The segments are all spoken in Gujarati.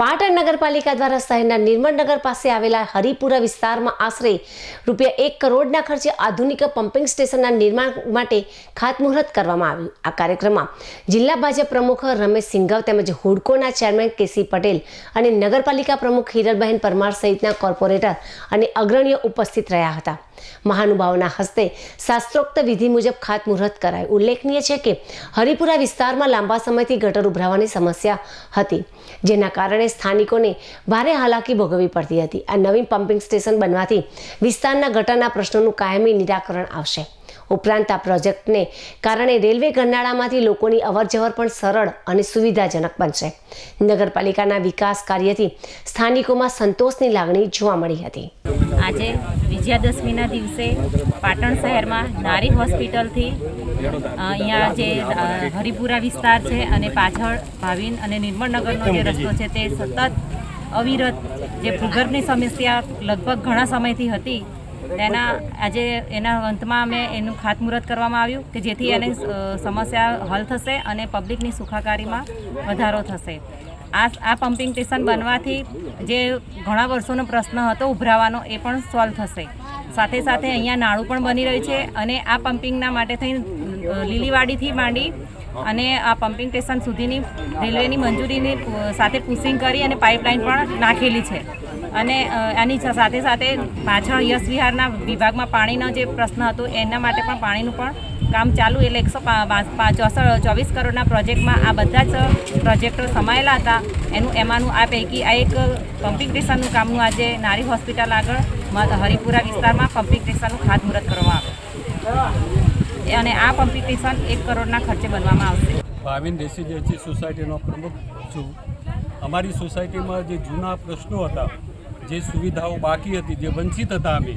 પાટણ નગરપાલિકા દ્વારા શહેરના નિર્મળનગર પાસે આવેલા હરિપુરા વિસ્તારમાં આશરે રૂપિયા એક કરોડના ખર્ચે આધુનિક પમ્પિંગ સ્ટેશનના નિર્માણ માટે ખાતમુહૂર્ત કરવામાં આવ્યું. આ કાર્યક્રમમાં જિલ્લા ભાજપ પ્રમુખ રમેશ સિંઘવ તેમજ હુડકોના ચેરમેન કેસી પટેલ અને નગરપાલિકા પ્રમુખ હિરલબહેન પરમાર સહિતના કોર્પોરેટર અને અગ્રણીઓ ઉપસ્થિત રહ્યા હતા. મહાનુભાવોના હસ્તે શાસ્ત્રોક્ત વિધિ મુજબ ખાતમુહૂર્ત કરાયું. ઉલ્લેખનીય છે કે હરિપુરા વિસ્તારમાં લાંબા સમયથી ગટર ઉભરાવાની સમસ્યા હતી, જેના કારણે સ્થાનિકોને ભારે હાલાકી ભોગવવી પડતી હતી. આ નવીન પમ્પિંગ સ્ટેશન બનવાથી વિસ્તારના ગટરના પ્રશ્નોનું કાયમી નિરાકરણ આવશે. ઉપરાંત આ પ્રોજેક્ટને કારણે રેલવે ગરનાળામાંથી લોકોની અવરજવર પણ સરળ અને સુવિધાજનક બનશે. નગરપાલિકાના વિકાસ કાર્યથી સ્થાનિકોમાં સંતોષની લાગણી જોવા મળી હતી. આજે વિજયાદશમીના દિવસે પાટણ શહેરમાં નારી હોસ્પિટલથી અહીંયા જે હરિપુરા વિસ્તાર છે અને પાછળ ભાવિન અને નિર્મળનગરનો જે રસ્તો છે તે સતત અવિરત જે ભૂગર્ભની સમસ્યા લગભગ ઘણા સમયથી હતી. તેના આજે એના અંતમાં અમે એનું ખાતમુહૂર્ત કરવામાં આવ્યું કે જેથી એની સમસ્યા હલ થશે અને પબ્લિકની સુખાકારીમાં વધારો થશે. આ આ પમ્પિંગ સ્ટેશન બનવાથી જે ઘણા વર્ષોનો પ્રશ્ન હતો ઉભરાવાનો એ પણ સોલ્વ થશે. સાથે સાથે અહીંયા નાળું પણ બની રહ્યું છે અને આ પમ્પિંગના માટે થઈ લીલીવાડીથી માંડી અને આ પમ્પિંગ સ્ટેશન સુધીની રેલવેની મંજૂરીની સાથે પુસિંગ કરી અને પાઇપલાઇન પણ નાખેલી છે. અને આની સાથે સાથે પાછળ યશ વિહારના વિભાગમાં પાણીનો જે પ્રશ્ન હતો, એના માટે પણ પાણીનું પણ કામ ચાલુ. એટલે એકસો ચોવીસ કરોડના પ્રોજેક્ટમાં આ બધા જ પ્રોજેક્ટો સમાયેલા હતા. એનું, એમાંનું આ પૈકી આ એક પમ્પિંગ સ્ટેશનનું કામનું આજે નારી હોસ્પિટલ આગળ હરિપુરા વિસ્તારમાં પમ્પિંગ સ્ટેશનનું ખાતમુહૂર્ત કરવામાં આવ્યું. અને આ પમ્પિંગ સ્ટેશન એક કરોડના ખર્ચે બનવામાં આવશે. ભાવિન રેસિડેન્સી સોસાયટીનો પ્રમુખ છું. અમારી સોસાયટીમાં જે જૂના પ્રશ્નો હતા જે સુવિધાઓ બાકી હતી, જે વંચિત હતા અમે,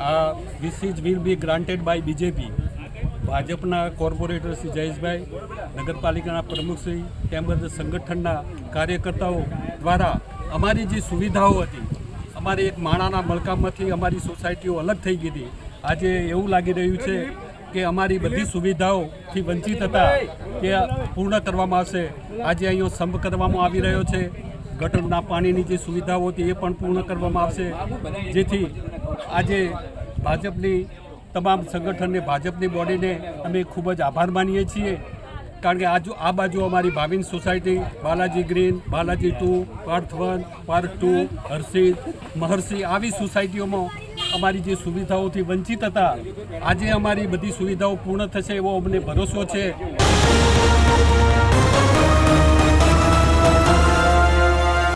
આ this is will be granted by BJP ભાજપના કોર્પોરેટર શ્રી જયેશભાઈ, નગરપાલિકાના પ્રમુખશ્રી તેમજ સંગઠનના કાર્યકર્તાઓ દ્વારા અમારી જે સુવિધાઓ હતી, અમારે એક માણાના મલકામાંથી અમારી સોસાયટીઓ અલગ થઈ ગઈ હતી. આજે એવું લાગી રહ્યું છે કે અમારી બધી સુવિધાઓથી વંચિત હતા કે પૂર્ણ કરવામાં આવશે. આજે અહીંયા સંપ કરવામાં આવી રહ્યો છે. ગટરના પાણીની જે સુવિધાઓ હતી એ પણ પૂર્ણ કરવામાં આવશે. જેથી આજે ભાજપની તમામ સંગઠનને, ભાજપની બોડીને અમે ખૂબ જ આભાર માનીએ છીએ. કારણ કે આજુ આ બાજુ અમારી Bhavin society, Balaji green, Balaji two, Parth one, Parth two Harshid Maharshi આવી સોસાયટીઓમાં અમારી જે સુવિધાઓથી વંચિત હતા, આજે અમારી બધી સુવિધાઓ પૂર્ણ થશે એવો અમને ભરોસો છે.